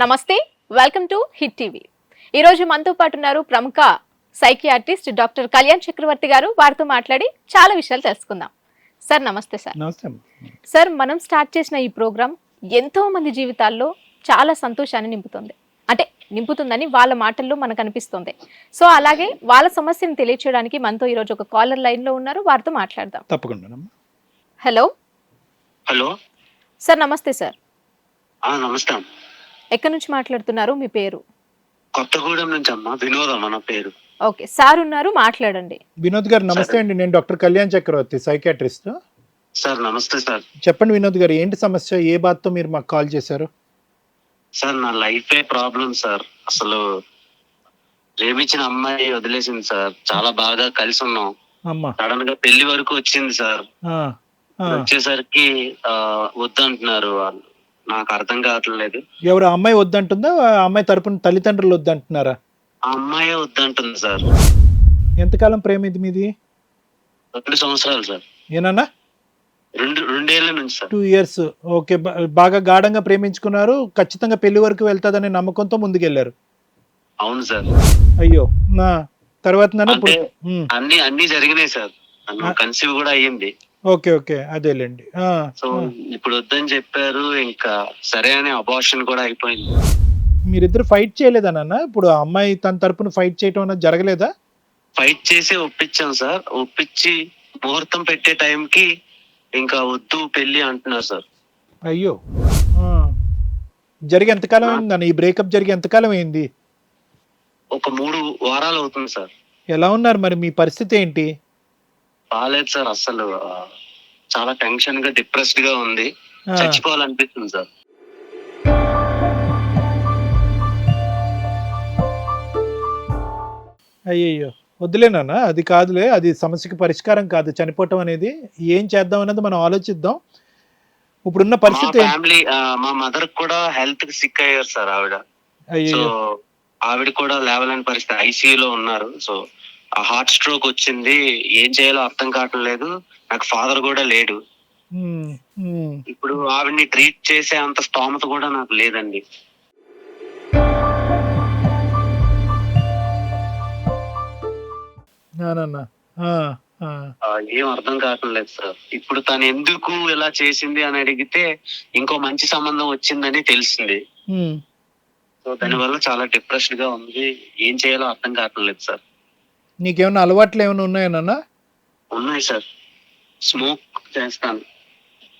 నమస్తే welcome to hit TV. ఈరోజు మనతో పాటు ఉన్నారు ప్రముఖ సైకియాట్రిస్ట్ డాక్టర్ కళ్యాణ్ చక్రవర్తి గారు. వారితో మాట్లాడి చాలా విషయాలు తెలుసుకుందాం. సార్ నమస్తే సార్. సార్ మనం స్టార్ట్ చేసిన ఈ ప్రోగ్రాం ఎంతో మంది జీవితాల్లో చాలా సంతోషాన్ని నింపుతుంది. అంటే నింపుతుందని వాళ్ళ మాటల్లో మనకు అనిపిస్తుంది. సో అలాగే వాళ్ళ సమస్యను తెలియచేయడానికి మనతో ఈరోజు ఒక కాలర్ లైన్లో ఉన్నారు. వారితో మాట్లాడదాం. తప్పకుండా హలో. హలో. సార్ నమస్తే సార్. ఆ నమస్తే. ఎక్కడి నుంచి మాట్లాడుతున్నారు? మీ పేరు? కొత్తగూడెం నుంచి అమ్మ వినోద్ అమ్మ నా పేరు. ఓకే సార్ ఉన్నారు మాట్లాడండి. వినోద్ గారు నమస్తే అండి. నేను doctor Kalyan Chakravarthy psychiatrist. Sir నమస్తే సార్. చెప్పండి వినోద్ గారు ఏంటి సమస్య? ఏ బాధతో మీరు మాకు కాల్ చేశారు? సార్ నా లైఫే ప్రాబ్లం సార్. అసలు ప్రేమించిన అమ్మాయి వదిలేసింది సార్. చాలా బాగా కలిసి ఉన్నాం. అమ్మా. సడన్గా పెళ్ళి వరకు వచ్చింది సార్. ఆ, ఆ. వచ్చేసరికి ఆ, వద్దంటున్నారు వాళ్ళు. నాకు అర్థం కావట్లేదు. ఎవరు అమ్మాయి వద్దంటుందా? అమ్మాయి తరపున తల్లిదండ్రులు వద్దంటున్నారా? అమ్మాయే వద్దంటుంది సార్. ఎంతకాలం ప్రేమ ఇది మీది? రెండు సంవత్సరాలు సార్. ఏనన్నా? రెండు రెండేళ్ళ నుంచి సార్. Two years. ఓకే బాగా గాఢంగా ప్రేమించుకున్నారు. ఖచ్చితంగా పెళ్ళి వరకు వెళ్తాదనే నమ్మకంతో ముందుకెళ్ళారు. అవును సార్. అయ్యో నా తర్వాత అన్ని అన్ని జరిగినాయి సార్. కన్సీవ్ కూడా అయ్యింది. Okay okay. అదేలేండి. సో. ఇప్పుడు వద్దని చెప్పారు ఇంకా సరే అని అబార్షన్ కూడా అయిపోయింది. మీరిద్దరు ఫైట్ చేయలేదా నాన్న? ఇప్పుడు ఆ అమ్మాయి తన తరపున ఫైట్ చేయటం అన్నది జరగలేదా? ఫైట్ చేసి ఒప్పించాం సార్. ఒప్పించి ముహూర్తం పెట్టే టైంకి ఇంకా వద్దు పెళ్ళి అంటున్నారు సార్. అయ్యో. ఆ. జరిగి ఎంతకాలం అయింది నాన్న? ఈ బ్రేకప్ జరిగి ఎంతకాలం అయింది? ఒక మూడు వారాలు అవుతుంది సార్. ఎలా ఉన్నారు మరి? మీ పరిస్థితి ఏంటి? బాగాలేదు సార్ అసలు చాలా టెన్షన్గా డిప్రెస్డ్గా ఉంది. చచ్చిపోవాలనిపిస్తుంది సార్. అయ్యయ్యో. వద్దులేనా అది కాదులే అది సమస్యకి పరిష్కారం కాదు. చనిపోవటం అనేది ఏం చేద్దాం అనేది మనం ఆలోచిద్దాం. ఇప్పుడున్న పరిస్థితి? ఫ్యామిలీ మా మదర్ కూడా హెల్త్కి సిక్ అయ్యారు సార్ ఆవిడ. సో అయ్యయ్యో ఆవిడ కూడా లేవలేని పరిస్థితి ICU లో ఉన్నారు. సో ఆ హార్ట్ స్ట్రోక్ వచ్చింది ఏం చేయాలో అర్థం కావటం లేదు నాకు ఫాదర్ కూడా లేడు. ఇప్పుడు ఆవిడ్ని ట్రీట్ చేసే అంత స్తోమత కూడా నాకు లేదండి. ఏం అర్థం కావటం లేదు సార్. ఇప్పుడు తను ఎందుకు ఇలా చేసింది అని అడిగితే ఇంకో మంచి సంబంధం వచ్చిందని తెలిసింది. సో దానివల్ల చాలా డిప్రెస్డ్గా ఉంది. ఏం చేయాలో అర్థం కావటం లేదు సార్. నీకేమైనా అలవాట్లు ఏమైనా ఉన్నాయా నాన్న? ఉన్నాయి సార్. స్మోక్ చేస్తాను.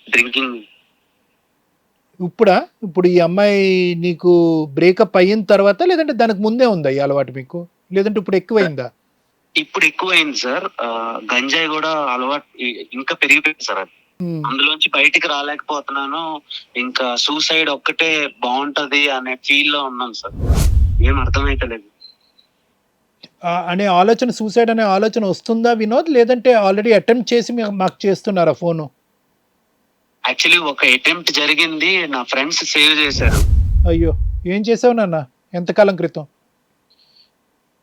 డ్రింకింగ్. ఇప్పుడా? ఇప్పుడు ఈ అమ్మాయి నీకు బ్రేకప్ అయిన తర్వాత లేదంటే దానికి ముందే ఉందా ఈ అలవాటు మీకు? లేదంటే ఇప్పుడు ఎక్కువైందా? ఇప్పుడు ఎక్కువైంది సార్. ఆ, గంజాయి కూడా అలవాటు ఇ- ఇంకా పెరిగిపోయింది సార్ అది. ఉమ్. అందులోంచి బయటికి రాలేకపోతున్నాను. ఇంకా సూసైడ్ ఒక్కటే బాగుంటది అనే ఫీల్లో ఉన్నాను సార్. ఏం అర్థమైతలేదు. అనే ఆలోచన సూసైడ్ అనే ఆలోచన వస్తుందా వినోద్? లేదంటే ఆల్రెడీ అటెంప్ట్ చేసి మాకు చేస్తున్నారా ఫోను? యాక్చువల్లీ ఒక అటెంప్ట్ జరిగింది. నా ఫ్రెండ్స్ సేవ్ చేశారు. అయ్యో ఏం చేసావు నాన్న? ఎంతకాలం క్రితం?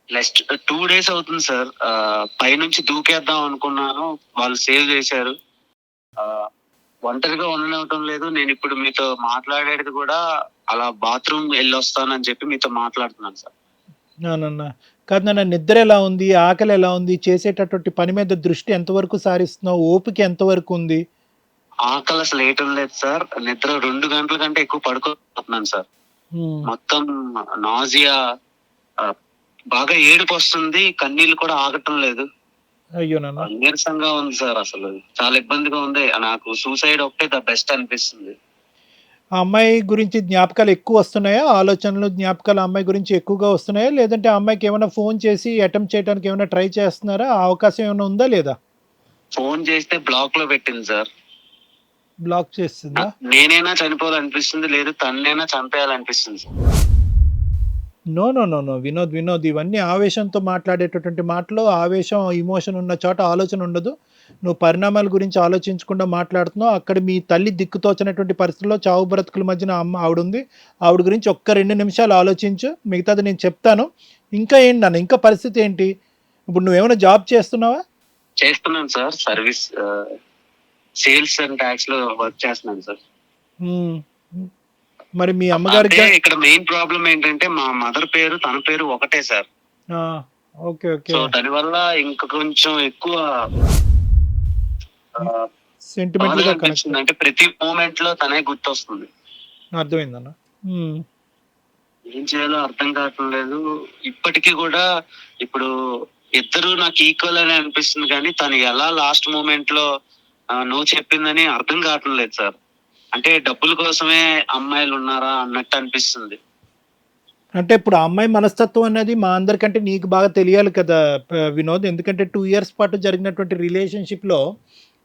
నెక్స్ట్ టూ డేస్ అవుతుంది సార్ పైనుంచి దూకేద్దాం అనుకున్నాను. వాళ్ళు సేవ్ చేశారు. ఒంటరిగా ఉండనివ్వటం లేదు. నేను ఇప్పుడు మీతో మాట్లాడేది కూడా అలా బాత్రూమ్ వెళ్ళి వస్తానని చెప్పి మీతో మాట్లాడుతున్నాను సార్ కాదు నాన్న నిద్ర ఎలా ఉంది ఆకలి ఎలా ఉంది చేసేటటువంటి పని మీద దృష్టి ఎంతవరకు సారిస్తున్నావు ఓపిక ఎంతవరకు ఉంది? ఆకలి అసలు వేయటం లేదు సార్. నిద్ర రెండు గంటల కంటే ఎక్కువ పడుకోతున్నాను సార్. మొత్తం నాజియా బాగా ఏడుపు వస్తుంది కన్నీళ్ళు కూడా ఆగటం లేదు. అయ్యో నీరసంగా ఉంది సార్ అసలు. చాలా ఇబ్బందిగా ఉంది. నాకు సూసైడ్ ఒకటే ద బెస్ట్ అనిపిస్తుంది. ఆ అమ్మాయి గురించి జ్ఞాపకాలు ఎక్కువ వస్తున్నాయా? ఆలోచనలు జ్ఞాపకాలు ఆ అమ్మాయి గురించి ఎక్కువగా వస్తున్నాయా? లేదంటే ఆ అమ్మాయికి ఏమైనా ఫోన్ చేసి అటెంప్ట్ చేయడానికి ఏమైనా ట్రై చేస్తున్నారా? ఆ అవకాశం ఏమైనా ఉందా లేదా? ఫోన్ చేస్తే బ్లాక్లో పెట్టింది సార్. బ్లాక్ చేస్తుందా నేనైనా చనిపోవాలనిపిస్తుంది లేదు తన్నైనా చంపేయాలనిపిస్తుంది sir. No no no no Vinod Vinod ఇవన్నీ ఆవేశంతో మాట్లాడేటటువంటి మాటలు ఆవేశం ఇమోషన్ ఉన్న చోట ఆలోచన ఉండదు. నువ్వు పరిణామాల గురించి ఆలోచించకుండా మాట్లాడుతున్నావు. అక్కడ మీ తల్లి దిక్కుతోచినటువంటి పరిస్థితుల్లో చావు బ్రతుకుల మధ్యన అమ్మ ఆవిడ ఉంది ఆవిడ గురించి ఒక్క రెండు నిమిషాలు ఆలోచించు. మిగతాది నేను చెప్తాను. ఇంకా ఏంటి నాన్న? ఇంకా పరిస్థితి ఏంటి? ఇప్పుడు నువ్వేమైనా జాబ్ చేస్తున్నావా? చేస్తున్నాను సార్. సర్వీస్ సేల్స్ అండ్ ట్యాక్స్లో వర్క్ చేస్తున్నాను సార్. మరి మీ అమ్మగారికి ఇక్కడ మెయిన్ ప్రాబ్లం ఏంటంటే మా మదర్ పేరు తన పేరు ఒకటే సార్. Okay okay. సో దాని వల్ల ఇంకా కొంచెం ఎక్కువ సెంటిమెంట్గా అంటే ప్రతి మూమెంట్లో తనే గుర్తొస్తుంది. అర్థమైందన్న? ఉమ్, ఏం చేయాలో అర్థం కావటం లేదు. ఇప్పటికీ కూడా ఇప్పుడు ఇద్దరు నాకు ఈక్వల్ అని అనిపిస్తుంది కానీ తను ఎలా లాస్ట్ మూమెంట్లో నువ్వు చెప్పిందని అర్థం కావటం లేదు సార్. అంటే డబ్బుల కోసమే అమ్మాయిలు ఉన్నారా అన్నట్టు అనిపిస్తుంది. అంటే ఇప్పుడు ఆ అమ్మాయి మనస్తత్వం అనేది మా అందరికంటే నీకు బాగా తెలియాలి కదా వినోద్. ఎందుకంటే టూ ఇయర్స్ పాటు జరిగినటువంటి రిలేషన్షిప్లో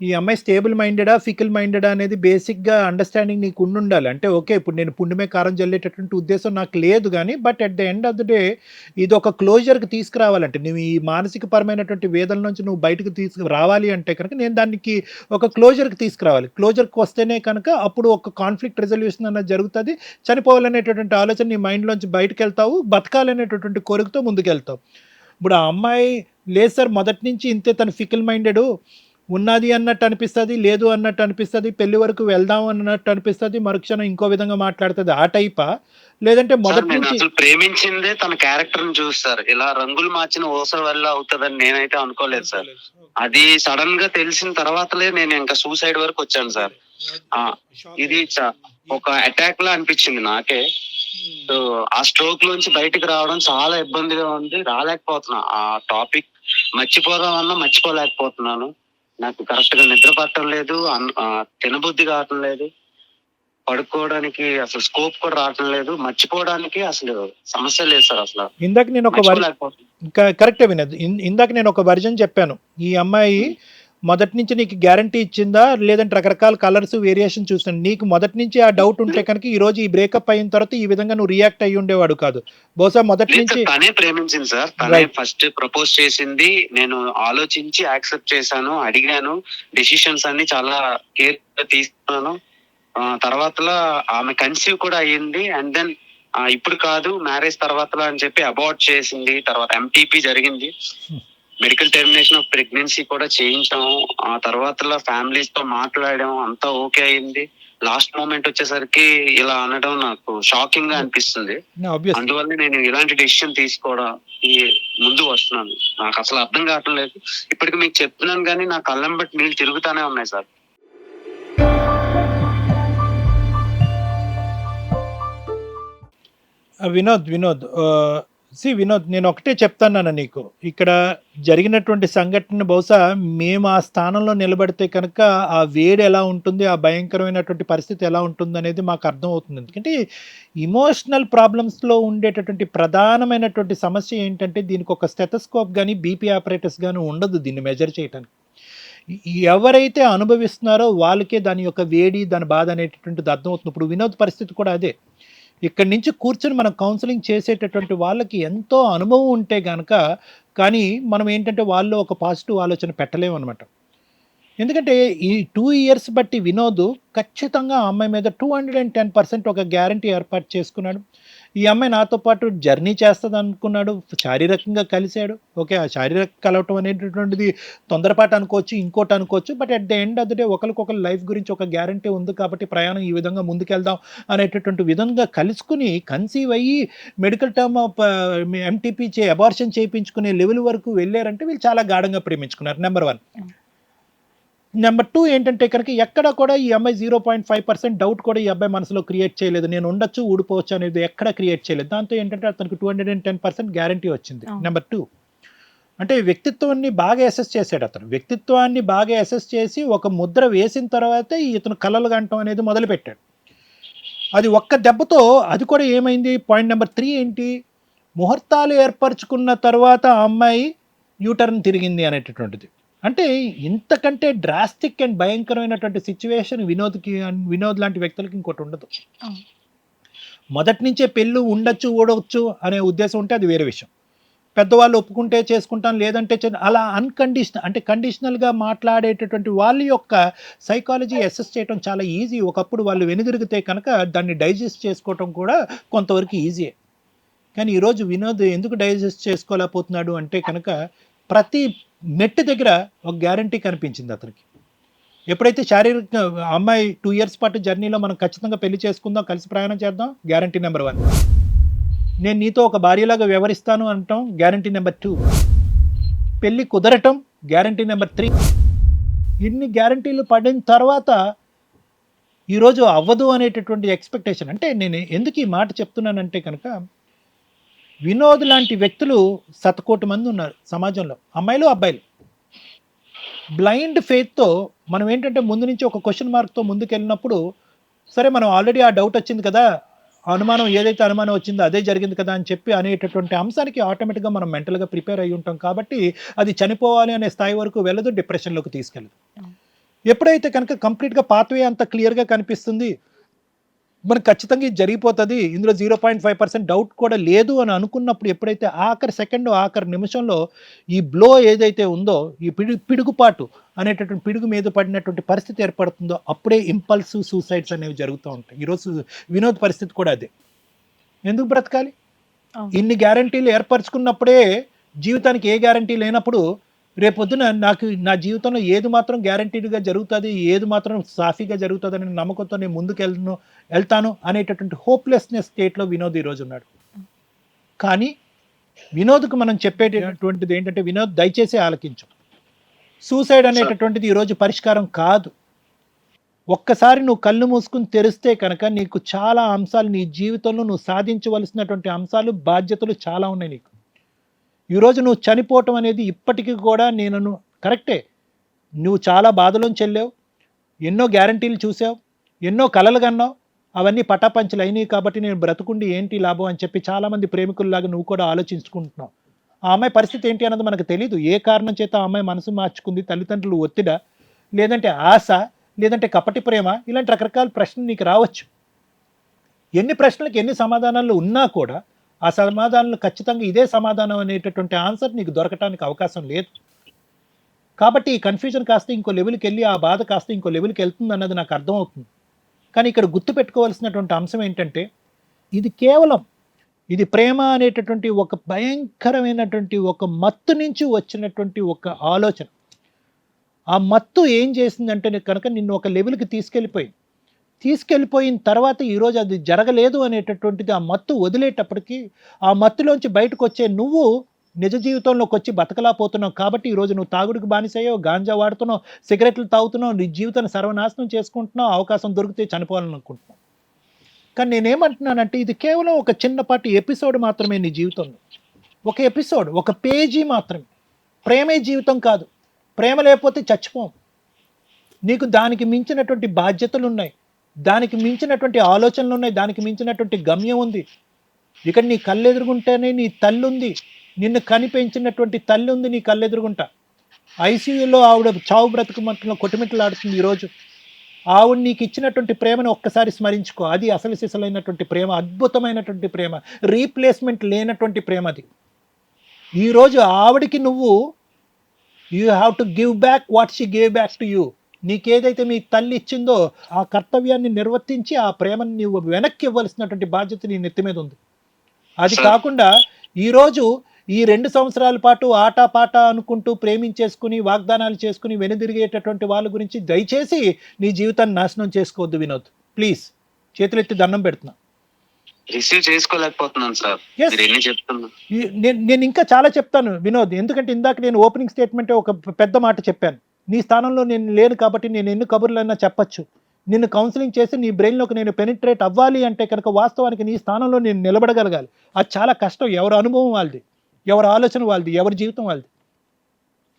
ఈ అమ్మాయి స్టేబుల్ మైండెడా ఫికల్ మైండెడా అనేది బేసిక్గా అండర్స్టాండింగ్ నీకు ఉండి ఉండాలి. అంటే ఓకే ఇప్పుడు నేను పుండుమే కారం జల్లేటటువంటి ఉద్దేశం నాకు లేదు కానీ but at the end of the day ఇది ఒక క్లోజర్కి తీసుకురావాలంటే నువ్వు ఈ మానసిక పరమైనటువంటి వేదన నుంచి నువ్వు బయటకు తీసుకు రావాలి అంటే కనుక నేను దానికి ఒక క్లోజర్కి తీసుకురావాలి. క్లోజర్కి వస్తేనే కనుక అప్పుడు ఒక కాన్ఫ్లిక్ట్ రెజల్యూషన్ అన్నది జరుగుతుంది. చనిపోవాలనేటటువంటి ఆలోచన నీ మైండ్లోంచి బయటకు వెళ్తావు బతకాలనేటటువంటి కోరికతో ముందుకెళ్తావు. ఇప్పుడు ఆ అమ్మాయి లేదు సార్ మొదటి నుంచి ఇంతే తను ఫికల్ మైండెడు ఉన్నది అన్నట్టు అనిపిస్తుంది లేదు అన్నట్టు అనిపిస్తుంది పెళ్ళి వరకు వెళ్దాం అన్నట్టు అనిపిస్తుంది మరుక్షణం ఇంకో విధంగా మాట్లాడుతుంది ఆ టైపా? లేదంటే మొదటి నుంచి అసలు ప్రేమించిందే తన క్యారెక్టర్ని చూస్తారు ఇలా రంగులు మార్చిన ఓస వల్ల అవుతుందని నేనైతే అనుకోలేదు సార్. అది సడన్గా తెలిసిన తర్వాతలే నేను ఇంకా సూసైడ్ వరకు వచ్చాను సార్. ఇది ఒక అటాక్ లా అనిపించింది నాకే. సో ఆ స్ట్రోక్ నుంచి బయటకు రావడం చాలా ఇబ్బందిగా ఉంది. రాలేకపోతున్నా. ఆ టాపిక్ మర్చిపోదామన్నా మర్చిపోలేకపోతున్నాను. నాకు కరెక్ట్గా నిద్ర పట్టడం లేదు తినబుద్ధి కావటం లేదు. పడుకోవడానికి అసలు స్కోప్ కూడా రావటం లేదు. మర్చిపోవడానికి అసలు సమస్య లేదు సార్ అసలు. ఇందాక నేను ఒక. కరెక్టే వినోద్. ఇందాక నేను ఒక వర్జన్ చెప్పాను. ఈ అమ్మాయి మొదటి నుంచి నీకు గ్యారంటీ ఇచ్చిందా? లేదంటే రకరకాల కలర్స్ వేరియేషన్ చూస్తాను నీకు మొదటి నుంచి ఆ డౌట్ ఉంటే కనుక ఈ రోజు ఈ బ్రేకప్ అయిన తర్వాత ఈ విధంగా నువ్వు రియాక్ట్ అయ్యి ఉండేవాడు కాదు. బహుశా మొదటి నుంచి తనే ప్రేమించింది సార్. తనే. ఫస్ట్ ప్రపోజ్ చేసింది. నేను ఆలోచించి యాక్సెప్ట్ చేశాను అడిగాను. డెసిషన్స్ అన్ని చాలా కేర్ తీసుకున్నాను. ఆ, తర్వాతలా ఆమె కన్సీవ్ కూడా అయ్యింది. అండ్ దెన్ ఇప్పుడు కాదు మ్యారేజ్ తర్వాతలా అని చెప్పి అబార్ట్ చేసింది. తర్వాత ఎంటీపీ జరిగింది. మెడికల్ టెర్మినేషన్ ఆఫ్ ప్రెగ్నెన్సీ కూడా చేయించాం ఆ తర్వాతలా ఫ్యామిలీస్తో మాట్లాడాం అంతా ఓకే అయింది. లాస్ట్ మూమెంట్ వచ్చేసరికి ఇలా అనడం నాకు షాకింగ్గా అనిపిస్తుంది. అందువల్ల నేను ఇలాంటి డెసిషన్ తీసుకోవడం ఈ ముందు వస్తున్నాను. నాకు అసలు అర్థం కావటం లేదు. ఇప్పటికి మీకు చెప్తున్నాను కానీ నా కళ్ళం బట్టి నీళ్ళు తిరుగుతానే ఉన్నాయి సార్. వినోద్ వినోద్ సి వినోద్ నేను ఒకటే చెప్తాను నీకు. ఇక్కడ జరిగినటువంటి సంఘటన బహుశా మేము ఆ స్థానంలో నిలబడితే కనుక ఆ వేడి ఎలా ఉంటుంది ఆ భయంకరమైనటువంటి పరిస్థితి ఎలా ఉంటుంది అనేది మాకు అర్థం అవుతుంది ఎందుకంటే ఇమోషనల్ ప్రాబ్లమ్స్లో ఉండేటటువంటి ప్రధానమైనటువంటి సమస్య ఏంటంటే దీనికి ఒక స్టెథస్కోప్ కానీ బీపీ ఆపరేటర్స్ కానీ ఉండదు దీన్ని మెజర్ చేయడానికి ఎవరైతే అనుభవిస్తున్నారో వాళ్ళకే దాని యొక్క వేడి దాని బాధ అనేటటువంటిది అర్థమవుతుంది. ఇప్పుడు వినోద్ పరిస్థితి కూడా అదే. ఇక్కడి నుంచి కూర్చొని మనం కౌన్సిలింగ్ చేసేటటువంటి వాళ్ళకి ఎంతో అనుభవం ఉంటే కనుక కానీ మనం ఏంటంటే వాళ్ళు ఒక పాజిటివ్ ఆలోచన పెట్టలేము అనమాట ఎందుకంటే ఈ టూ ఇయర్స్ బట్టి వినోద్ ఖచ్చితంగా అమ్మాయి మీద two hundred and ten percent ఒక గ్యారంటీ ఏర్పాటు చేసుకున్నాడు. ఈ అమ్మాయి నాతో పాటు జర్నీ చేస్తుంది అనుకున్నాడు శారీరకంగా కలిశాడు. ఓకే ఆ శారీరక కలవటం అనేటటువంటిది తొందరపాటు అనుకోవచ్చు ఇంకోటి అనుకోవచ్చు but at the end of the day ఒకరికొకరు లైఫ్ గురించి ఒక గ్యారంటీ ఉంది కాబట్టి ప్రయాణం ఈ విధంగా ముందుకెళ్దాం అనేటటువంటి విధంగా కలుసుకుని కన్సీవ్ అయ్యి మెడికల్ టర్మ్ ఆఫ్ ఎంటీపీ చే అబార్షన్ చేయించుకునే లెవెల్ వరకు వెళ్ళారంటే వీళ్ళు చాలా గాఢంగా ప్రేమించుకున్నారు. Number one. నెంబర్ టూ ఏంటంటే కనుక ఎక్కడ కూడా ఈ అమ్మాయి zero point five percent doubt కూడా ఈ అబ్బాయి మనసులో క్రియేట్ చేయలేదు. నేను ఉండొచ్చు ఊడిపోవచ్చు అనేది ఎక్కడ క్రియేట్ చేయలేదు. దాంతో ఏంటంటే అతనికి two hundred and ten percent guarantee వచ్చింది. నెంబర్ టూ అంటే వ్యక్తిత్వాన్ని బాగా అసెస్ చేశాడు అతను. వ్యక్తిత్వాన్ని బాగా అసెస్ చేసి ఒక ముద్ర వేసిన తర్వాతే ఇతను కలలు గంటం అనేది మొదలుపెట్టాడు. అది ఒక్క దెబ్బతో అది కూడా ఏమైంది? పాయింట్ నెంబర్ త్రీ ఏంటి? ముహూర్తాలు ఏర్పరచుకున్న తర్వాత ఆ అమ్మాయి యూటర్న్ తిరిగింది అనేటటువంటిది. అంటే ఇంతకంటే డ్రాస్టిక్ అండ్ భయంకరమైనటువంటి సిచ్యువేషన్ వినోద్కి వినోద్ లాంటి వ్యక్తులకి ఇంకోటి ఉండదు. మొదటి నుంచే పెళ్ళి ఉండొచ్చు ఊడవచ్చు అనే ఉద్దేశం ఉంటే అది వేరే విషయం. పెద్దవాళ్ళు ఒప్పుకుంటే చేసుకుంటాం లేదంటే అలా అన్కండిషనల్ అంటే కండిషనల్గా మాట్లాడేటటువంటి వాళ్ళ యొక్క సైకాలజీ అసెస్ చేయడం చాలా ఈజీ ఒకప్పుడు వాళ్ళు వెనుదిరిగితే కనుక దాన్ని డైజెస్ట్ చేసుకోవటం కూడా కొంతవరకు ఈజీయే కానీ ఈరోజు వినోద్ ఎందుకు డైజెస్ట్ చేసుకోలేకపోతున్నాడు అంటే కనుక ప్రతి నెట్ దగ్గర ఒక గ్యారంటీ కనిపించింది అతనికి. ఎప్పుడైతే శారీరక అమ్మాయి టూ ఇయర్స్ పాటు జర్నీలో మనం ఖచ్చితంగా పెళ్ళి చేసుకుందాం కలిసి ప్రయాణం చేద్దాం గ్యారంటీ నెంబర్ వన్. నేను నీతో ఒక భార్యలాగా వ్యవహరిస్తాను అనటం గ్యారంటీ నెంబర్ టూ పెళ్ళి కుదరటం గ్యారంటీ నెంబర్ త్రీ ఇన్ని గ్యారంటీలు పడిన తర్వాత ఈరోజు అవ్వదు అనేటటువంటి ఎక్స్పెక్టేషన్ అంటే నేను ఎందుకు ఈ మాట చెప్తున్నానంటే కనుక వినోద్ లాంటి వ్యక్తులు శతకోటి మంది ఉన్నారు సమాజంలో. అమ్మాయిలు అబ్బాయిలు. బ్లైండ్ ఫెయిత్తో మనం ఏంటంటే ముందు నుంచి ఒక క్వశ్చన్ మార్క్తో ముందుకు వెళ్ళినప్పుడు సరే మనం ఆల్రెడీ ఆ డౌట్ వచ్చింది కదా అనుమానం ఏదైతే అనుమానం వచ్చిందో అదే జరిగింది కదా అని చెప్పి అనేటటువంటి అంశానికి ఆటోమేటిక్గా మనం మెంటల్గా ప్రిపేర్ అయి ఉంటాం కాబట్టి అది చనిపోవాలి అనే స్థాయి వరకు వెళ్ళదు డిప్రెషన్లోకి తీసుకెళ్ళదు. ఎప్పుడైతే కనుక కంప్లీట్గా పాత్వే అంత క్లియర్గా కనిపిస్తుంది మనకు ఖచ్చితంగా ఇది జరిగిపోతుంది. ఇందులో zero point five percent doubt కూడా లేదు అని అనుకున్నప్పుడు ఎప్పుడైతే ఆఖరి సెకండ్ ఆఖరి నిమిషంలో ఈ బ్లో ఏదైతే ఉందో ఈ పిడు పిడుగుపాటు అనేటటువంటి పిడుగు మీద పడినటువంటి పరిస్థితి ఏర్పడుతుందో అప్పుడే ఇంపల్స్ సూసైడ్స్ అనేవి జరుగుతూ ఉంటాయి. ఈరోజు వినోద్ పరిస్థితి కూడా అదే. ఎందుకు బ్రతకాలి. ఇన్ని గ్యారంటీలు ఏర్పరచుకున్నప్పుడే జీవితానికి ఏ గ్యారంటీ లేనప్పుడు రేపొద్దున నాకు నా జీవితంలో ఏది మాత్రం గ్యారంటీడ్గా జరుగుతుంది ఏది మాత్రం సాఫీగా జరుగుతుంది అనే నమ్మకంతో నేను ముందుకు వెళ్తాను అనేటటువంటి హోప్లెస్నెస్ స్టేట్లో వినోద్ ఈరోజు ఉన్నాడు. కానీ వినోద్కు మనం చెప్పేటటువంటిది ఏంటంటే వినోద్ దయచేసి ఆలకించు. సూసైడ్ అనేటటువంటిది ఈరోజు పరిష్కారం కాదు. ఒక్కసారి నువ్వు కళ్ళు మూసుకుని తెరిస్తే కనుక నీకు చాలా అంశాలు నీ జీవితంలో నువ్వు సాధించవలసినటువంటి అంశాలు బాధ్యతలు చాలా ఉన్నాయి నీకు. ఈరోజు నువ్వు చనిపోవటం అనేది ఇప్పటికీ కూడా నేను కరెక్టే. నువ్వు చాలా బాధలోంచి వెళ్ళావు ఎన్నో గ్యారంటీలు చూసావు ఎన్నో కలలు కన్నావు అవన్నీ పటాపంచలు అయినాయి కాబట్టి నేను బ్రతుకుండి ఏంటి లాభం అని చెప్పి చాలామంది ప్రేమికుల్లాగా నువ్వు కూడా ఆలోచించుకుంటున్నావు. ఆ అమ్మాయి పరిస్థితి ఏంటి అన్నది మనకు తెలియదు ఏ కారణం చేత ఆ అమ్మాయి మనసు మార్చుకుంది తల్లిదండ్రులు ఒత్తిడా లేదంటే ఆశ లేదంటే కపటి ప్రేమ ఇలాంటి రకరకాల ప్రశ్నలు నీకు రావచ్చు. ఎన్ని ప్రశ్నలకు ఎన్ని సమాధానాలు ఉన్నా కూడా ఆ సమాధానాలు ఖచ్చితంగా ఇదే సమాధానం అనేటటువంటి ఆన్సర్ నీకు దొరకటానికి అవకాశం లేదు. కాబట్టి ఈ కన్ఫ్యూజన్ కాస్త ఇంకో లెవెల్కి వెళ్ళి ఆ బాధ కాస్త ఇంకో లెవెల్కి వెళ్తుంది అన్నది నాకు అర్థమవుతుంది. కానీ ఇక్కడ గుర్తుపెట్టుకోవాల్సినటువంటి అంశం ఏంటంటే ఇది కేవలం ఇది ప్రేమ అనేటటువంటి ఒక భయంకరమైనటువంటి ఒక మత్తు నుంచి వచ్చినటువంటి ఒక ఆలోచన. ఆ మత్తు ఏం చేసిందంటే కనుక నిన్ను ఒక లెవెల్కి తీసుకెళ్ళిపోయి తీసుకెళ్ళిపోయిన తర్వాత ఈరోజు అది జరగలేదు అనేటటువంటిది ఆ మత్తు వదిలేటప్పటికి ఆ మత్తులోంచి బయటకు వచ్చే నువ్వు నిజ జీవితంలోకి వచ్చి బతకలేకపోతున్నావు కాబట్టి ఈరోజు నువ్వు తాగుడికి బానిసయ్యో గాంజా వాడుతున్నావు సిగరెట్లు తాగుతున్నావు నీ జీవితాన్ని సర్వనాశనం చేసుకుంటున్నావు అవకాశం దొరికితే చనిపోవాలనుకుంటున్నావు. కానీ నేనేమంటున్నానంటే ఇది కేవలం ఒక చిన్నపాటి ఎపిసోడ్ మాత్రమే నీ జీవితంలో. ఒక ఎపిసోడ్ ఒక పేజీ మాత్రమే. ప్రేమే జీవితం కాదు. ప్రేమ లేకపోతే చచ్చిపోం. నీకు దానికి మించినటువంటి బాధ్యతలు ఉన్నాయి దానికి మించినటువంటి ఆలోచనలు ఉన్నాయి దానికి మించినటువంటి గమ్యం ఉంది. ఇక్కడ నీ కళ్ళు ఎదురుగుంటేనే నీ తల్లి ఉంది నిన్ను కనిపించినటువంటి తల్లి ఉంది నీ కళ్ళు ఎదురుగుంటా ఐసీయూలో ఆవిడ చావు బ్రతుకు మట్టులో కొట్టుమిట్టలాడుతుంది ఈరోజు. ఆవిడ నీకు ఇచ్చినటువంటి ప్రేమను ఒక్కసారి స్మరించుకో. అది అసలు సిసలైనటువంటి ప్రేమ అద్భుతమైనటువంటి ప్రేమ రీప్లేస్మెంట్ లేనటువంటి ప్రేమ అది. ఈరోజు ఆవిడకి నువ్వు you have to give back what she give back to you నీకేదైతే మీ తల్లి ఇచ్చిందో ఆ కర్తవ్యాన్ని నిర్వర్తించి ఆ ప్రేమను నువ్వు వెనక్కి ఇవ్వాల్సినటువంటి బాధ్యత నీ నెత్తి మీద ఉంది. అది. కాకుండా ఈరోజు ఈ రెండు సంవత్సరాల పాటు ఆటా పాట అనుకుంటూ ప్రేమించేసుకుని వాగ్దానాలు చేసుకుని వెనుదిరిగేటటువంటి వాళ్ళ గురించి దయచేసి నీ జీవితాన్ని నాశనం చేసుకోవద్దు వినోద్. ప్లీజ్. చేతులెత్తి దండం పెడుతున్నా. రిసీవ్ చేసుకోలేకపోతున్నాను సార్. నేను ఇంకా చాలా చెప్తాను వినోద్. ఎందుకంటే ఇందాక నేను ఓపెనింగ్ స్టేట్మెంట్ ఒక పెద్ద మాట చెప్పాను. నీ స్థానంలో నేను లేను కాబట్టి నేను ఎన్ని కబుర్లైనా చెప్పచ్చు. నిన్ను కౌన్సిలింగ్ చేసి నీ బ్రెయిన్లోకి నేను పెనిట్రేట్ అవ్వాలి అంటే కనుక వాస్తవానికి నీ స్థానంలో నేను నిలబడగలగాలి. అది చాలా కష్టం. ఎవరి అనుభవం వాళ్ళది. ఎవరి ఆలోచన వాళ్ళది. ఎవరి జీవితం వాళ్ళది.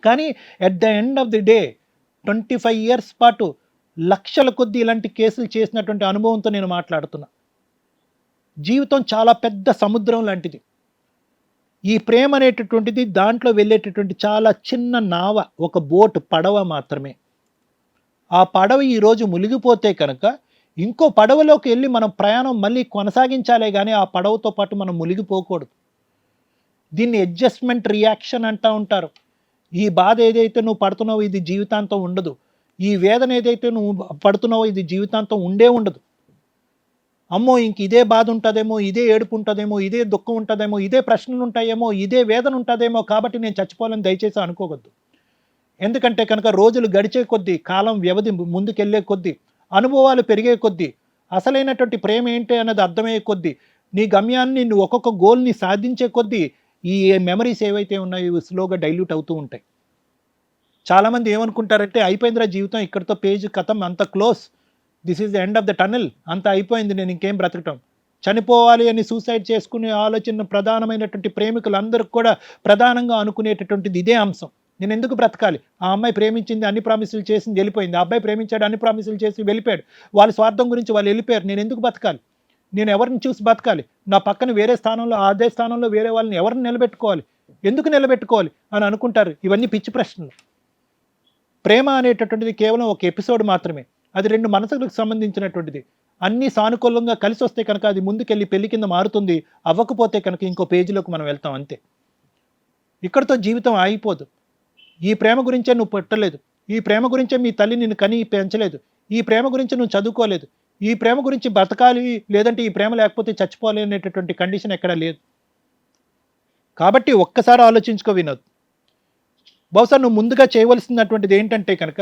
కానీ at the end of the day twenty five years పాటు లక్షల కొద్ది ఇలాంటి కేసులు చేసినటువంటి అనుభవంతో నేను మాట్లాడుతున్నా. జీవితం చాలా పెద్ద సముద్రం లాంటిది. ఈ ప్రేమ అనేటటువంటిది దాంట్లో వెళ్ళేటటువంటి చాలా చిన్న నావ ఒక బోట్ పడవ మాత్రమే. ఆ పడవ ఈరోజు మునిగిపోతే కనుక ఇంకో పడవలోకి వెళ్ళి మనం ప్రయాణం మళ్ళీ కొనసాగించాలే కానీ ఆ పడవతో పాటు మనం మునిగిపోకూడదు. దీన్ని అడ్జస్ట్మెంట్ రియాక్షన్ అంటూ ఉంటారు. ఈ బాధ ఏదైతే నువ్వు పడుతున్నావో ఇది జీవితాంతం ఉండదు. ఈ వేదన ఏదైతే నువ్వు పడుతున్నావో ఇది జీవితాంతం ఉండే ఉండదు. అమ్మో ఇంక ఇదే బాధ ఉంటుందేమో ఇదే ఏడుపు ఉంటుందేమో ఇదే దుఃఖం ఉంటుందేమో ఇదే ప్రశ్నలు ఉంటాయేమో ఇదే వేదన ఉంటుందేమో కాబట్టి నేను చచ్చిపోవాలని దయచేసి అనుకోవద్దు. ఎందుకంటే కనుక రోజులు గడిచే కొద్దీ కాలం వ్యవధి ముందుకెళ్ళే కొద్దీ అనుభవాలు పెరిగే కొద్దీ అసలైనటువంటి ప్రేమ ఏంటి అన్నది అర్థమయ్యే కొద్దీ నీ గమ్యాన్ని నువ్వు ఒక్కొక్క గోల్ని సాధించే కొద్దీ ఈ మెమరీస్ ఏవైతే ఉన్నాయో ఇవి స్లోగా డైల్యూట్ అవుతూ ఉంటాయి. చాలామంది ఏమనుకుంటారంటే అయిపోయిందిరా జీవితం ఇక్కడితో పేజ్ కథం అంత close. This is the end of the tunnel అంత అయిపోయింది నేను ఇంకేం బ్రతకటం. చనిపోవాలి అని సూసైడ్ చేసుకునే ఆలోచన ప్రధానమైనటువంటి ప్రేమికులందరికీ కూడా ప్రధానంగా అనుకునేటటువంటిది ఇదే అంశం. నేను ఎందుకు బ్రతకాలి? ఆ అమ్మాయి ప్రేమించింది అన్ని ప్రామిసులు చేసింది వెళ్ళిపోయింది. ఆ అబ్బాయి ప్రేమించాడు అన్ని ప్రామిసులు చేసి వెళ్ళిపోయాడు. వాళ్ళ స్వార్థం గురించి వాళ్ళు వెళ్ళిపోయారు. నేను ఎందుకు బతకాలి? నేను ఎవరిని చూసి బతకాలి? నా పక్కన వేరే స్థానంలో అదే స్థానంలో వేరే వాళ్ళని ఎవరిని నిలబెట్టుకోవాలి? ఎందుకు నిలబెట్టుకోవాలి అని అనుకుంటారు? ఇవన్నీ పిచ్చి ప్రశ్నలు. ప్రేమ అనేటటువంటిది కేవలం ఒక ఎపిసోడ్ మాత్రమే. అది రెండు మనసులకు సంబంధించినటువంటిది. అన్ని సానుకూలంగా కలిసి వస్తే కనుక అది ముందుకెళ్ళి పెళ్ళి కింద మారుతుంది అవ్వకపోతే కనుక ఇంకో పేజీలోకి మనం వెళ్తాం అంతే. ఇక్కడితో జీవితం ఆగిపోదు. ఈ ప్రేమ గురించే నువ్వు పుట్టలేదు. ఈ ప్రేమ గురించే మీ తల్లి నిన్ను కని పెంచలేదు. ఈ ప్రేమ గురించి నువ్వు చదువుకోలేదు. ఈ ప్రేమ గురించి బ్రతకాలి లేదంటే ఈ ప్రేమ లేకపోతే చచ్చిపోవాలి అనేటటువంటి కండిషన్ ఎక్కడ లేదు. కాబట్టి ఒక్కసారి ఆలోచించుకో వినోద్. బహుశా నువ్వు ముందుగా చేయవలసినటువంటిది ఏంటంటే కనుక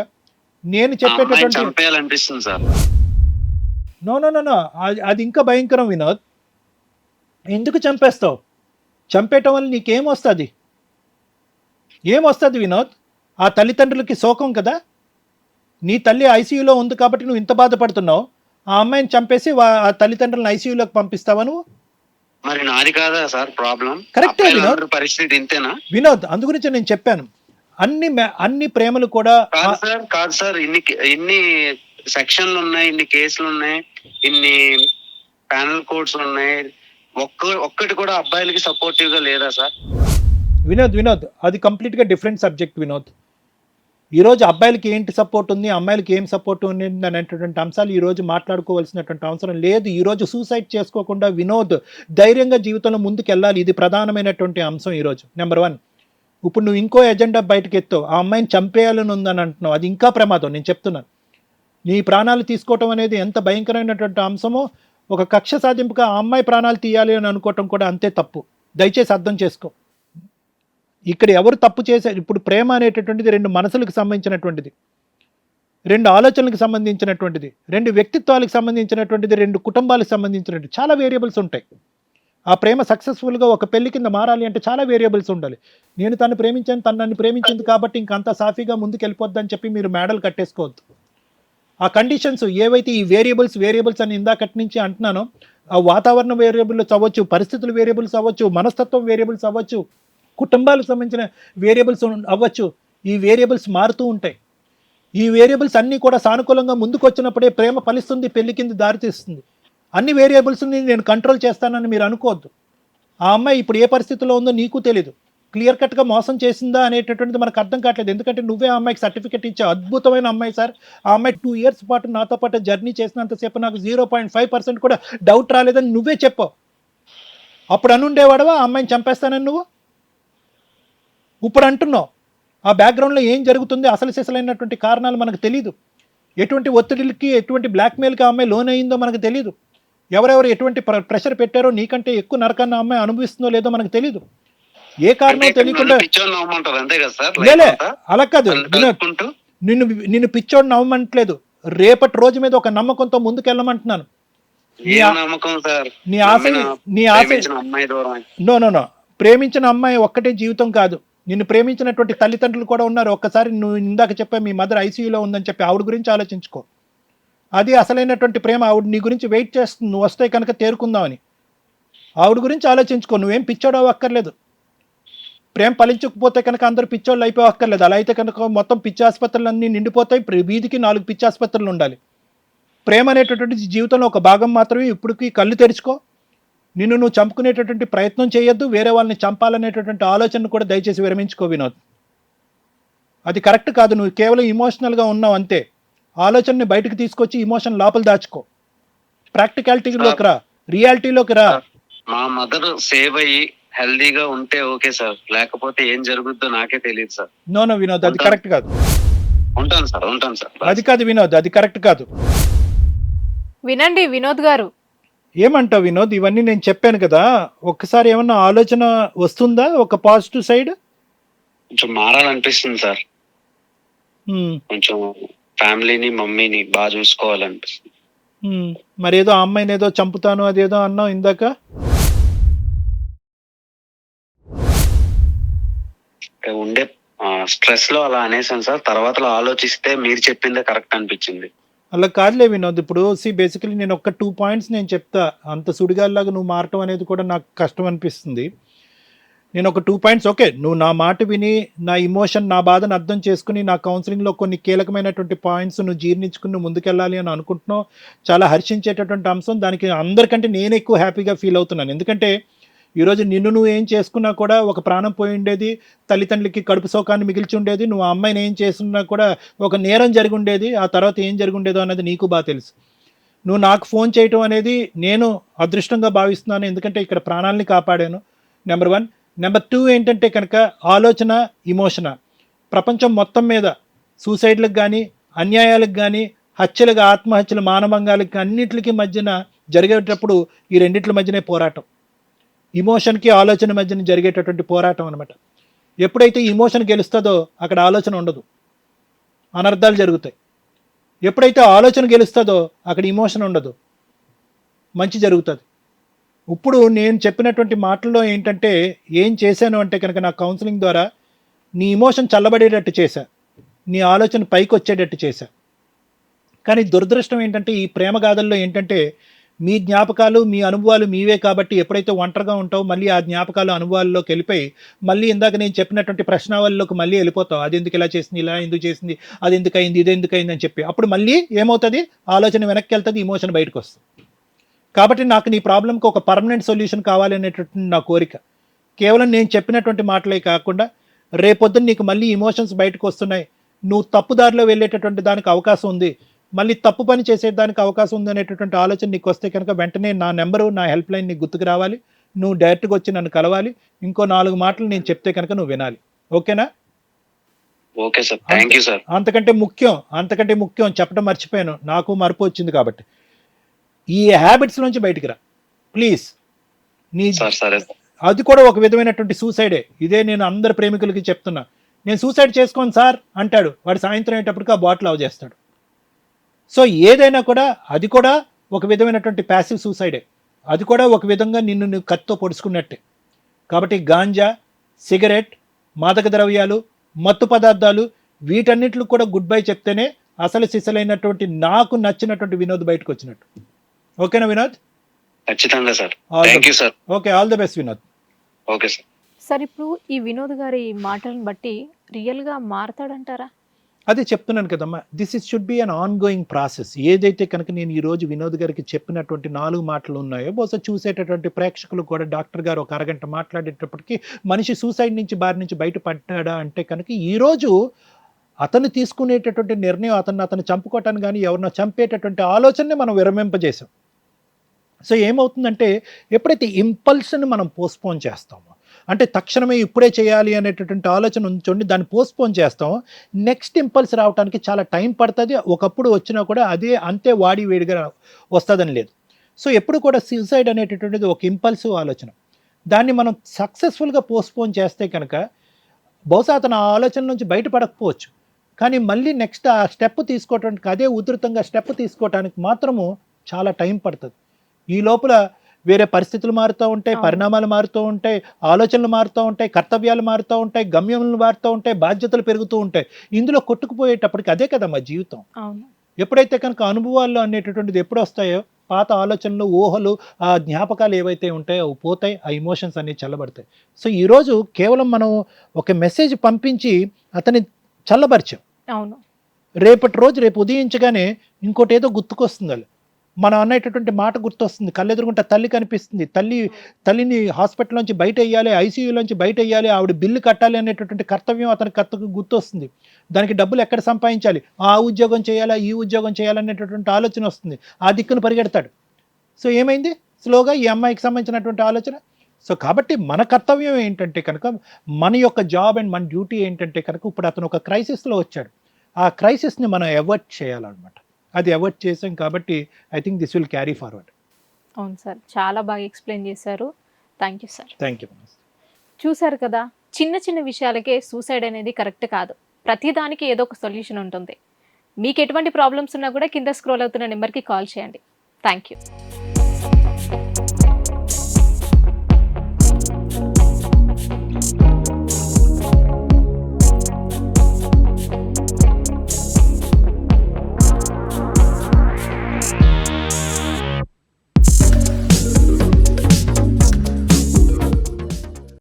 నేను చెప్పేటటువంటి నో నో నో నో. అది- ఇంకా భయంకరం వినోద్. ఎందుకు చంపేస్తావు? చంపేయటం వల్ల నీకేం వస్తుంది? ఏం వస్తుంది వినోద్? ఆ తల్లిదండ్రులకి శోకం కదా? నీ తల్లి ఐసీయూలో ఉంది కాబట్టి నువ్వు ఇంత బాధపడుతున్నావు. ఆ అమ్మాయిని చంపేసి ఆ తల్లిదండ్రులను ఐసీయూలోకి పంపిస్తావా నువ్వు? మరి నాది కాదా సార్ ప్రాబ్లం? కరెక్టే వినోద్. పరిస్థితి ఇంతేనా? వినోద్ అందు గురించి నేను చెప్పాను. అన్ని అన్ని ప్రేమలు కూడా కాదు సార్ కాదు సార్ ఇన్ని ఇన్ని సెక్షన్లు ఉన్నాయి ఇన్ని కేసులు ఉన్నాయి ఇన్ని ప్యానల్ కోడ్స్ ఉన్నాయి. ఒక్క ఒక్కటి కూడా అబ్బాయిలకి సపోర్టివ్గా లేదా సార్? వినోద్ వినోద్ అది కంప్లీట్గా డిఫరెంట్ సబ్జెక్ట్ వినోద్. ఈరోజు అబ్బాయిలకి ఏంటి సపోర్ట్ ఉంది అమ్మాయిలకి ఏం సపోర్ట్ ఉంది అనేటటువంటి అంశాలు ఈరోజు మాట్లాడుకోవాల్సినటువంటి అవసరం లేదు. ఈరోజు సూసైడ్ చేసుకోకుండా వినోద్ ధైర్యంగా జీవితంలో ముందుకు వెళ్ళాలి ఇది ప్రధానమైనటువంటి అంశం ఈరోజు. నెంబర్ వన్ ఇప్పుడు నువ్వు ఇంకో ఎజెండా బయటకు ఎత్తావు ఆ అమ్మాయిని చంపేయాలని ఉందని అంటున్నావు. అది ఇంకా ప్రమాదం నేను చెప్తున్నాను. నీ ప్రాణాలు తీసుకోవటం అనేది ఎంత భయంకరమైనటువంటి అంశమో ఒక కక్ష సాధింపుగా ఆ అమ్మాయి ప్రాణాలు తీయాలి అని అనుకోవటం కూడా అంతే తప్పు. దయచేసి అర్థం చేసుకో. ఇక్కడ ఎవరు తప్పు చేశారు? ఇప్పుడు ప్రేమ అనేటటువంటిది రెండు మనసులకు సంబంధించినటువంటిది. రెండు ఆలోచనలకు సంబంధించినటువంటిది. రెండు వ్యక్తిత్వాలకు సంబంధించినటువంటిది. రెండు కుటుంబాలకు సంబంధించినటువంటి. చాలా వేరియబుల్స్ ఉంటాయి. ఆ ప్రేమ సక్సెస్ఫుల్గా ఒక పెళ్ళి కింద మారాలి అంటే చాలా వేరియబుల్స్ ఉండాలి. నేను తను ప్రేమించాను తను నన్ను ప్రేమించింది కాబట్టి ఇంకంతా సాఫీగా ముందుకు వెళ్ళిపోద్దని చెప్పి మీరు మేడలు కట్టేసుకోవద్దు. ఆ కండిషన్స్ ఏవైతే ఈ వేరియబుల్స్ వేరియబుల్స్ అని ఇందాకటి నుంచి అంటున్నానో ఆ వాతావరణ వేరియబుల్స్ అవ్వచ్చు పరిస్థితులు వేరియబుల్స్ అవ్వచ్చు మనస్తత్వం వేరియబుల్స్ అవ్వచ్చు కుటుంబాలకు సంబంధించిన వేరియబుల్స్ అవ్వచ్చు ఈ వేరియబుల్స్ మారుతూ ఉంటాయి. ఈ వేరియబుల్స్ అన్నీ కూడా సానుకూలంగా ముందుకు వచ్చినప్పుడే ప్రేమ ఫలిస్తుంది పెళ్ళి కింద దారితీస్తుంది అన్ని వేరియబుల్స్ని నేను కంట్రోల్ చేస్తానని మీరు అనుకోవద్దు. ఆ అమ్మాయి ఇప్పుడు ఏ పరిస్థితిలో ఉందో నీకు తెలియదు క్లియర్ కట్గా మోసం చేసిందా అనేటటువంటిది మనకు అర్థం కావట్లేదు. ఎందుకంటే నువ్వే ఆ అమ్మాయికి సర్టిఫికెట్ ఇచ్చావు అద్భుతమైన అమ్మాయి సార్. ఆ అమ్మాయి టూ ఇయర్స్ పాటు నాతో పాటు జర్నీ చేసినంతసేపు నాకు జీరో పాయింట్ ఫైవ్ పర్సెంట్ కూడా డౌట్ రాలేదని నువ్వే చెప్పావు. అప్పుడు అనుండేవాడవా? ఆ అమ్మాయిని చంపేస్తానని నువ్వు? ఇప్పుడు అంటున్నావు. ఆ బ్యాక్గ్రౌండ్లో ఏం జరుగుతుంది? అసలు సిసలైనటువంటి కారణాలు మనకు తెలియదు ఎటువంటి ఒత్తిడికి ఎటువంటి బ్లాక్మెయిల్కి ఆ అమ్మాయి లోన్ అయిందో మనకు తెలియదు ఎవరెవరు ఎటువంటి ప్ర- ప్రెషర్ పెట్టారో నీకంటే ఎక్కువ నరకాన్ని అమ్మాయి అనుభవిస్తుందో లేదో మనకు తెలియదు ఏ కారణం తెలియకుండా లేలే? అలా కాదు. నన్ను నిన్ను పిచ్చోడు నవ్వమంటలేదు రేపటి రోజు మీద ఒక నమ్మకంతో ముందుకెళ్ళమంటున్నాను. నీ ఆశ నీ ఆశ ప్రేమించిన అమ్మాయి దూరం నో నో నో. ప్రేమించిన అమ్మాయి ఒక్కటే జీవితం కాదు. నిన్ను ప్రేమించినటువంటి తల్లిదండ్రులు కూడా ఉన్నారు. ఒక్కసారి నువ్వు ఇందాక చెప్పా మీ మదర్ ఐసీయూలో ఉందని చెప్పి ఆవిడ గురించి ఆలోచించుకో. అది అసలైనటువంటి ప్రేమ. ఆవిడ నీ గురించి వెయిట్ చేస్తుంది నువ్వు వస్తే కనుక తేరుకుందామని. ఆవిడ గురించి ఆలోచించుకో. నువ్వేం పిచ్చోడవు అక్కర్లేదు. ప్రేమ ఫలించకపోతే కనుక అందరూ పిచ్చోళ్ళు అయిపోవక్కర్లేదు అలా అయితే కనుక మొత్తం పిచ్చి ఆసుపత్రులు అన్నీ నిండిపోతాయి వీధికి నాలుగు పిచ్చి ఆసుపత్రులు ఉండాలి. ప్రేమ అనేటటువంటి జీవితంలో ఒక భాగం మాత్రమే ఇప్పటికి కళ్ళు తెరుచుకో. నిన్ను నువ్వు చంపుకునేటటువంటి ప్రయత్నం చేయొద్దు. వేరే వాళ్ళని చంపాలనేటటువంటి ఆలోచనను కూడా దయచేసి విరమించుకో వినోద్. అది కరెక్ట్ కాదు. నువ్వు కేవలం ఇమోషనల్గా ఉన్నావు అంతే. ఆలోచనని బయటకు తీసుకొచ్చి ఇమోషన్ లోపల దాచుకో. ప్రాక్టికాలిటీలోకి రా. రియాలిటీలోకి రా. మా మదర్ సేవ్ అయ్యి హెల్దీగా ఉంటే ఓకే సార్. లేకపోతే ఏం జరుగుద్దో నాకే తెలియదు సార్. నో నో వినోద్ అది కరెక్ట్ కాదు. ఉంటాను సార్ ఉంటాను సార్. అది కాదు వినోద్ అది కరెక్ట్ కాదు. వినండి వినోద్ గారు. ఏమంటావు వినోద్? ఇవన్నీ నేను చెప్పాను కదా. ఒక్కసారి ఏమన్నా ఆలోచన వస్తుందా? ఒక పాజిటివ్ సైడ్ కొంచెం మారాలనిపిస్తుంది సార్. ఉమ్, కొంచెం ఫ్యామిలీని మమ్మీని బాగా చూసుకోవాలనిపిస్తుంది. మరేదో ఆ అమ్మాయిని ఏదో చంపుతాను అదేదో అన్నావు ఇందాక? ఉండే స్ట్రెస్లో అలా అనేసాను సార్. తర్వాత ఆలోచిస్తే మీరు చెప్పిందే కరెక్ట్ అనిపించింది. అలా కాదులే వినోద్. ఇప్పుడు సి బేసికలీ నేను ఒక్క టూ పాయింట్స్ నేను చెప్తా. అంత సుడిగాల్లాగా నువ్వు మారటం అనేది కూడా నాకు కష్టం అనిపిస్తుంది. నేను ఒక టూ పాయింట్స్ ఓకే నువ్వు నా మాట విని నా ఇమోషన్ నా బాధను అర్థం చేసుకుని నా కౌన్సిలింగ్లో కొన్ని కీలకమైనటువంటి పాయింట్స్ నువ్వు జీర్ణించుకుని నువ్వు ముందుకెళ్ళాలి అని అనుకుంటున్నావు. చాలా హర్షించేటటువంటి అంశం. దానికి అందరికంటే నేను ఎక్కువ హ్యాపీగా ఫీల్ అవుతున్నాను. ఎందుకంటే ఈరోజు నిన్ను నువ్వు ఏం చేసుకున్నా కూడా ఒక ప్రాణం పోయి ఉండేది. తల్లిదండ్రులకి కడుపు శోకాన్ని మిగిల్చి ఉండేది. నువ్వు అమ్మాయిని ఏం చేస్తున్నా కూడా ఒక నేరం జరిగి ఉండేది. ఆ తర్వాత ఏం జరిగి ఉండేదో అనేది నీకు బాగా తెలుసు. నువ్వు నాకు ఫోన్ చేయటం అనేది నేను అదృష్టంగా భావిస్తున్నాను. ఎందుకంటే ఇక్కడ ప్రాణాలని కాపాడాను. నెంబర్ వన్ నెంబర్ టూ ఏంటంటే కనుక ఆలోచన ఇమోషన. ప్రపంచం మొత్తం మీద సూసైడ్లకు కానీ అన్యాయాలకు కానీ హత్యలకు ఆత్మహత్యలు మానభంగాలకి అన్నిటికి మధ్యన జరిగేటప్పుడు ఈ రెండిట్ల మధ్యనే పోరాటం. ఇమోషన్కి ఆలోచన మధ్యన జరిగేటటువంటి పోరాటం అనమాట ఎప్పుడైతే ఇమోషన్ గెలుస్తుందో అక్కడ ఆలోచన ఉండదు. అనర్థాలు జరుగుతాయి. ఎప్పుడైతే ఆలోచన గెలుస్తుందో అక్కడ ఇమోషన్ ఉండదు. మంచి జరుగుతుంది. ఇప్పుడు నేను చెప్పినటువంటి మాటల్లో ఏంటంటే ఏం చేశాను అంటే కనుక నా కౌన్సిలింగ్ ద్వారా నీ ఇమోషన్ చల్లబడేటట్టు చేశా. నీ ఆలోచన పైకి వచ్చేటట్టు చేశా. కానీ దురదృష్టం ఏంటంటే ఈ ప్రేమ గాథల్లో ఏంటంటే మీ జ్ఞాపకాలు మీ అనుభవాలు మీవే కాబట్టి ఎప్పుడైతే ఒంటరిగా ఉంటావో మళ్ళీ ఆ జ్ఞాపకాలు అనుభవాల్లోకి వెళ్ళిపోయి మళ్ళీ ఇందాక నేను చెప్పినటువంటి ప్రశ్నావళిలోకి మళ్ళీ వెళ్ళిపోతావు. అది ఎందుకు ఇలా చేసింది? ఇలా ఎందుకు చేసింది? అది ఎందుకు అయింది? ఇది ఎందుకు అయింది? అని చెప్పి. అప్పుడు మళ్ళీ ఏమవుతుంది? ఆలోచన వెనక్కి వెళ్తుంది ఇమోషన్ బయటకు వస్తుంది. కాబట్టి నాకు నీ ప్రాబ్లంకి ఒక పర్మనెంట్ సొల్యూషన్ కావాలి అనేటటువంటి నా కోరిక. కేవలం నేను చెప్పినటువంటి మాటలే కాకుండా రేపొద్దున నీకు మళ్ళీ ఇమోషన్స్ బయటకు వస్తున్నాయి. నువ్వు తప్పుదారిలో వెళ్ళేటటువంటి దానికి అవకాశం ఉంది. మళ్ళీ తప్పు పని చేసేదానికి అవకాశం ఉంది అనేటటువంటి ఆలోచన నీకు వస్తే కనుక వెంటనే నా నెంబరు నా హెల్ప్ లైన్ నీకు గుర్తుకు రావాలి. నువ్వు డైరెక్ట్గా వచ్చి నన్ను కలవాలి. ఇంకో నాలుగు మాటలు నేను చెప్తే కనుక నువ్వు వినాలి. ఓకేనా? Okay sir. Thank you sir. అంతకంటే ముఖ్యం అంతకంటే ముఖ్యం చెప్పడం మర్చిపోయాను. నాకు మరపు వచ్చింది కాబట్టి. ఈ హ్యాబిట్స్ నుంచి బయటికి రా. ప్లీజ్ నీ అది కూడా ఒక విధమైనటువంటి సూసైడే ఇదే నేను అందరి ప్రేమికులకి చెప్తున్నా. నేను సూసైడ్ చేసుకోను సార్ అంటాడు. వాడు సాయంత్రం అయ్యేటప్పటికి ఆ బాటిల్ అవ్ చేస్తాడు. సో ఏదైనా కూడా అది కూడా ఒక విధమైనటువంటి ప్యాసివ్ సూసైడే అది కూడా ఒక విధంగా నిన్ను నువ్వు కత్తితో పొడుచుకున్నట్టే. కాబట్టి గాంజా సిగరెట్ మాదక ద్రవ్యాలు మత్తు పదార్థాలు వీటన్నిటికి కూడా గుడ్ బై చెప్తేనే అసలు సిసలైనటువంటి నాకు నచ్చినటువంటి వినోద్ బయటకు వచ్చినట్టు. ఓకేనా వినోద్? ఖచ్చితంగా sir. Thank you sir okay all the best Vinod. Okay sir sir ఇప్పుడు ఈ వినోద్ గారి మాటలను బట్టి రియల్గా మారతాడంటారా? అదే చెప్తున్నాను కదమ్మా. This is should be an ongoing process ఏదైతే కనుక నేను ఈ రోజు వినోద్ గారికి చెప్పినటువంటి నాలుగు మాటలు ఉన్నాయో బహుశా చూసేటటువంటి ప్రేక్షకులు కూడా డాక్టర్ గారు ఒక అరగంట మాట్లాడేటప్పటికి మనిషి సూసైడ్ నుంచి బారి నుంచి బయటపడ్డా అంటే కనుక ఈ రోజు అతను తీసుకునేటటువంటి నిర్ణయం అతను అతను చంపుకోవటాన్ని కానీ ఎవరినో చంపేటటువంటి ఆలోచనని మనం విరమింపజేసాం. సో ఏమవుతుందంటే ఎప్పుడైతే ఇంపల్స్ని మనం పోస్ట్పోన్ చేస్తామో అంటే తక్షణమే ఇప్పుడే చేయాలి అనేటటువంటి ఆలోచన ఉంచుండి దాన్ని పోస్ట్పోన్ చేస్తామో నెక్స్ట్ ఇంపల్స్ రావడానికి చాలా టైం పడుతుంది. ఒకప్పుడు వచ్చినా కూడా అదే అంతే వాడి వేడిగా వస్తుందని లేదు. సో ఎప్పుడు కూడా సూసైడ్ అనేటటువంటిది ఒక ఇంపల్సివ్ ఆలోచన. దాన్ని మనం సక్సెస్ఫుల్గా పోస్ట్పోన్ చేస్తే కనుక బహుశా అతను ఆ ఆలోచన నుంచి బయటపడకపోవచ్చు. కానీ మళ్ళీ నెక్స్ట్ ఆ స్టెప్ తీసుకోవటానికి అదే ఉధృతంగా స్టెప్ తీసుకోవటానికి మాత్రము చాలా టైం పడుతుంది. ఈ లోపల వేరే పరిస్థితులు మారుతూ ఉంటాయి. పరిణామాలు మారుతూ ఉంటాయి ఆలోచనలు మారుతూ ఉంటాయి కర్తవ్యాలు మారుతూ ఉంటాయి గమ్యములు మారుతూ ఉంటాయి బాధ్యతలు పెరుగుతూ ఉంటాయి. ఇందులో కొట్టుకుపోయేటప్పటికి అదే కదా మా జీవితం. ఎప్పుడైతే కనుక అనుభవాలు అనేటటువంటిది ఎప్పుడు వస్తాయో పాత ఆలోచనలు ఊహలు ఆ జ్ఞాపకాలు ఏవైతే ఉంటాయో అవి పోతాయి ఆ ఇమోషన్స్ అన్ని చల్లబడతాయి. సో ఈరోజు కేవలం మనం ఒక మెసేజ్ పంపించి అతన్ని చల్లబరిచాం. అవును. రేపటి రోజు రేపు ఉదయించగానే ఇంకోటి ఏదో గుర్తుకొస్తుంది వాళ్ళు మనం అనేటటువంటి మాట గుర్తొస్తుంది. కళ్ళెదురుగుంటే తల్లి కనిపిస్తుంది. తల్లి తల్లిని హాస్పిటల్ నుంచి బయట వేయాలి ఐసీయూలోంచి బయట వేయాలి ఆవిడ బిల్లు కట్టాలి అనేటటువంటి కర్తవ్యం అతని కర్తకు గుర్తొస్తుంది. దానికి డబ్బులు ఎక్కడ సంపాదించాలి? ఆ ఉద్యోగం చేయాలా ఈ ఉద్యోగం చేయాలనేటటువంటి ఆలోచన వస్తుంది. ఆ దిక్కును పరిగెడతాడు. సో ఏమైంది? స్లోగా ఈ అమ్మాయికి సంబంధించినటువంటి ఆలోచన సో కాబట్టి మన కర్తవ్యం ఏంటంటే కనుక మన యొక్క జాబ్ అండ్ మన డ్యూటీ ఏంటంటే కనుక ఇప్పుడు అతను ఒక క్రైసిస్లో వచ్చాడు. ఆ క్రైసిస్ని మనం అవాయిడ్ చేయాలన్నమాట. అది అవాయిడ్ చేసాం కాబట్టి I think this will carry forward అవును సార్. చాలా బాగా ఎక్స్ప్లెయిన్ చేశారు. Thank you sir thank you చూశారు కదా చిన్న చిన్న విషయాలకే సూసైడ్ అనేది కరెక్ట్ కాదు. ప్రతిదానికి ఏదో ఒక సొల్యూషన్ ఉంటుంది. మీకు ఎటువంటి ప్రాబ్లమ్స్ ఉన్నా కూడా కింద స్క్రోల్ అవుతున్న నెంబర్కి కాల్ చేయండి. Thank you